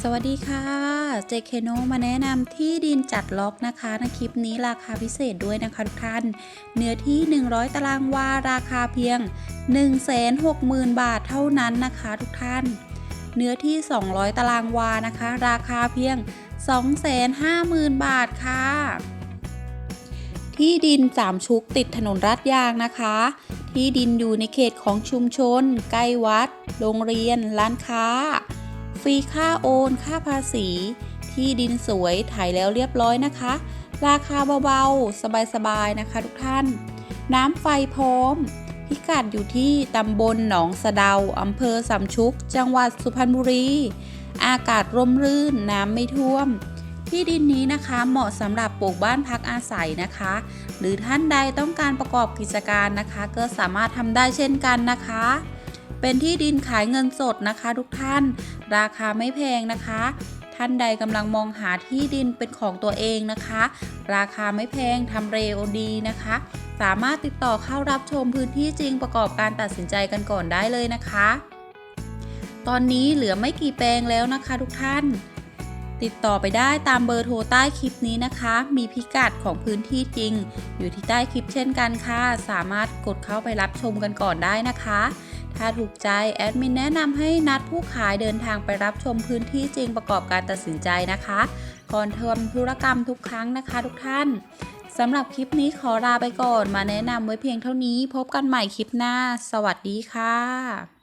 สวัสดีค่ะ เจเคโนมาแนะนำที่ดินจัดล็อกนะคะ ในคลิปนี้ราคาพิเศษด้วยนะคะทุกท่าน เนื้อที่ 100 ตารางวา ราคาเพียง 160,000 บาทเท่านั้นนะคะทุกท่าน เนื้อที่ 200 ตารางวานะคะ ราคาเพียง 250,000 บาทค่ะ ที่ดินสามชุกติดถนนรัดยางนะคะ ที่ดินอยู่ในเขตของชุมชน ใกล้วัด โรงเรียน ร้านค้า ฟรีค่าโอน ค่าภาษี ที่ดินสวยถ่ายแล้วเรียบร้อยนะคะ ราคาเบาๆ สบายๆนะคะทุกท่าน น้ำไฟพร้อม พิกัดอยู่ที่ตำบลหนองสะเดาอำเภอสามชุก จังหวัดสุพรรณบุรี อากาศร่มรื่น น้ำไม่ท่วมที่ดินนี้นะคะเหมาะสำหรับปลูกบ้านพักอาศัยนะคะ หรือท่านใดต้องการประกอบกิจการนะคะ ก็สามารถทำได้เช่นกันนะคะ เป็นที่ดินขายเงินสดนะคะ ทุกท่าน ราคาไม่แพงนะคะ ท่านใดกำลังมองหาที่ดินเป็นของตัวเองนะคะ ราคาไม่แพงทำเร็วดีนะคะ สามารถติดต่อเข้ารับชมพื้นที่จริงประกอบการตัดสินใจกันก่อนได้เลยนะคะ ตอนนี้เหลือไม่กี่แปลงแล้วนะคะ ทุกท่าน ติดต่อไปได้ตามเบอร์โทรใต้คลิปนี้นะคะ มีพิกัดของพื้นที่จริง อยู่ที่ใต้คลิปเช่นกันค่ะ สามารถกดเข้าไปรับชมกันก่อนได้นะคะ ถ้าถูกใจแอดมินแนะนำให้นัดผู้ขายเดินทางไปรับชมพื้นที่จริงประกอบการตัดสินใจนะคะ ก่อนทำธุรกรรมทุกครั้งนะคะ ทุกท่านสำหรับคลิปนี้ขอลาไปก่อน มาแนะนำไว้เพียงเท่านี้ พบกันใหม่คลิปหน้า สวัสดีค่ะ